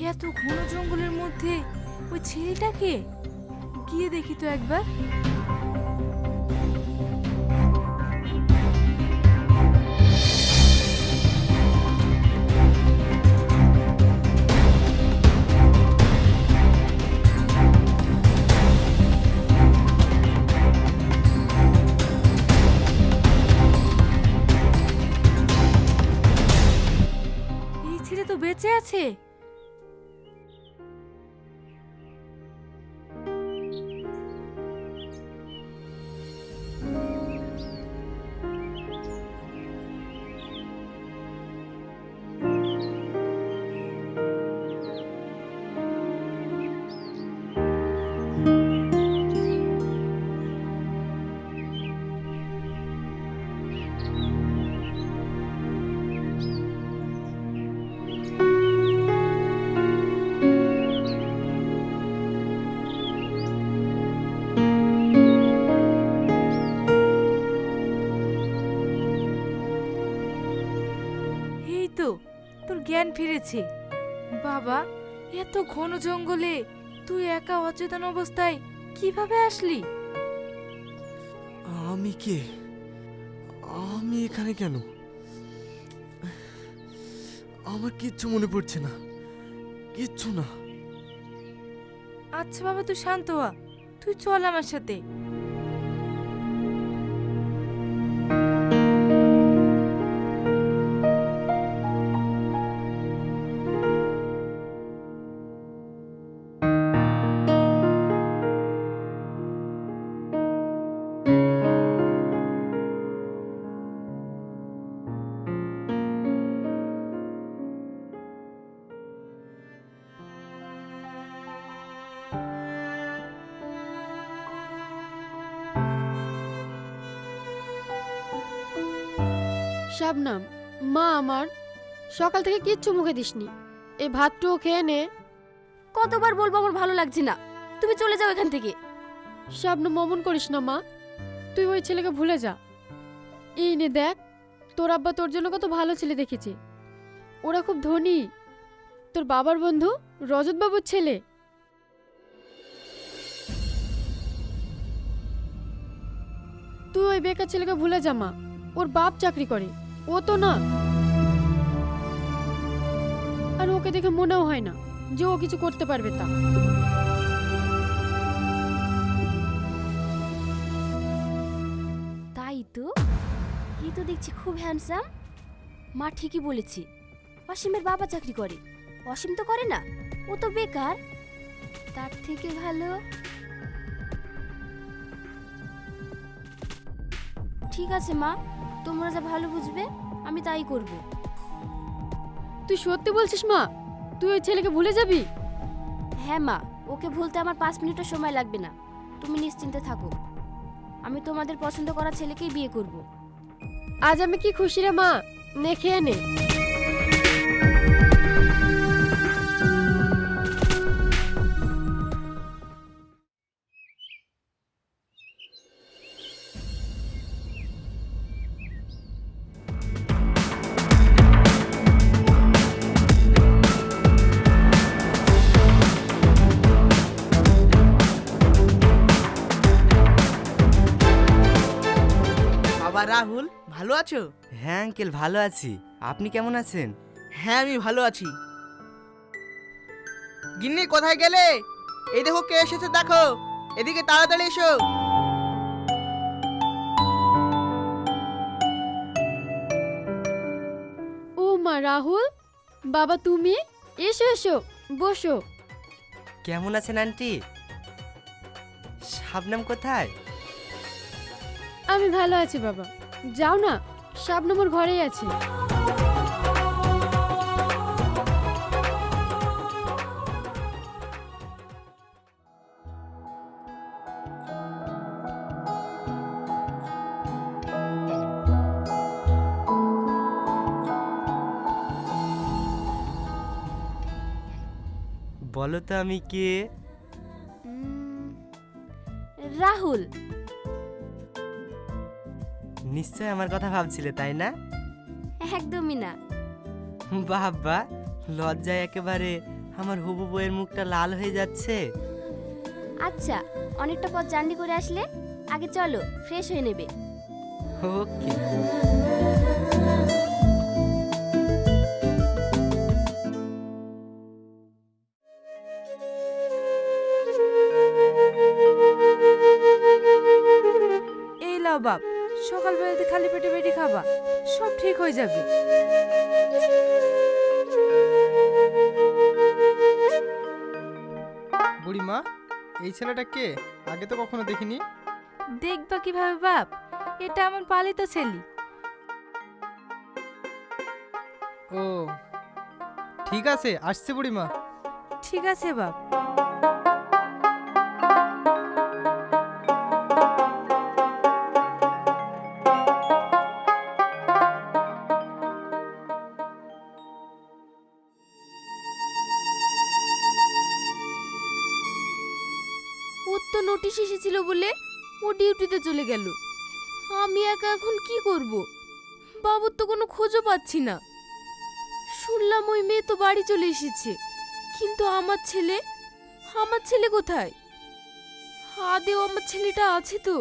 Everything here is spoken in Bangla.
এত ঘন জঙ্গলের মধ্যে ওই ছেলেটাকে? গিয়ে দেখি তো একবার। বেঁচে আছে? জ্ঞান ফিরেছে। বাবা এত ঘন জঙ্গলে তুই একা অচেতন অবস্থায় কীভাবে আসলি? আমি কে? আমি এখানে কেন? আমার কিচ্ছু মনে পড়ছে না। কিচ্ছু না। আচ্ছা বাবা তুই শান্ত হ। তুই চল আমার সাথে। শাবনাম মা আমার সকাল থেকে কিচ্ছু মুখে দিসনি। এই ভাতটুও খেয়ে নে। কতবার বলব আমার ভালো লাগছে না। তুমি চলে যাও এখান থেকে। শাবনাম অমন করিস না মা। তুই ওই ছেলেকে ভুলে যা। এই নে দেখ তোর আব্বা তোর জন্য কত ভালো ছেলে দেখেছে। ওরা খুব ধনী। তোর বাবার বন্ধু রজতবাবুর ছেলে। তুই ওই বেকার ছেলেকে ভুলে যা মা। ওর বাপ চাকরি করে। ও তো না। আর ওকে দেখে মনেও হয় না যে ও কিছু করতে পারবে তা। তাই তো? এই তো দেখছি খুব হ্যান্ডসাম মা ঠিকই বলেছি, অসীমের বাবা চাকরি করে। অসীম তো করে না, ও তো বেকার। তার থেকে ভালো। ঠিক আছে মা তোমরা যা ভালো বুঝবে আমি তাই করব। তুই সত্যি বলছিস মা? তুই ওই ছেলেকে ভুলে যাবি? হ্যাঁ মা ওকে ভুলতে আমার পাঁচ মিনিটও সময় লাগবে না। তুমি নিশ্চিন্তে থাকো। আমি তোমাদের পছন্দ করা ছেলেকেই বিয়ে করব। আজ আমি কি খুশি রে মা? নে খেয়ে নে। রাহুল ভালো আছো? হ্যাঁ আঙ্কেল ভালো আছি। আপনি কেমন আছেন? হ্যাঁ আমি ভালো আছি। গিন্নি কোথায় গেলে? এই দেখো কে এসেছে দেখো। এদিকে তাড়াতাড়ি এসো। ও মা রাহুল? বাবা তুমি? এসো এসো বসো। কেমন আছেন আন্টি? শাবনাম কোথায়? আমি ভালো আছি বাবা। যাও না শাবনাম ওর ঘরেই আছে। বলো তো আমি কে? রাহুল। নিশ্চয় আমার কথা ভাবছিলে তাই না? একদমই না। বাবা লজ্জায় একেবারে আমার হবু বইয়ের মুখটা লাল হয়ে যাচ্ছে। আচ্ছা অনেকটা পথ জার্নি করে আসলে? আগে চলো ফ্রেশ হয়ে নেবে। ওকে। এই লাও বাপ সকালবেলাতে খালি পেটে বেটি খাবা সব ঠিক হয়ে যাবে। বুড়িমা এই ছেলেটা কে? আগে তো কখনো দেখিনি। দেখবা কীভাবে বাপ এটা আমার পালিত ছেলে। ও ঠিক আছে আসছে বুড়িমা। ঠিক আছে বাপ। তো নোটিশ এসেছিল বলে ও ডিউটিতে চলে গেল। আমি একা এখন কি করব? বাবুর তো কোনো খোঁজও পাচ্ছি না। শুনলাম ওই মেয়ে তো বাড়ি চলে এসেছে, কিন্তু আমার ছেলে আমার ছেলে কোথায়? আদেও আমার ছেলেটা আছে তো।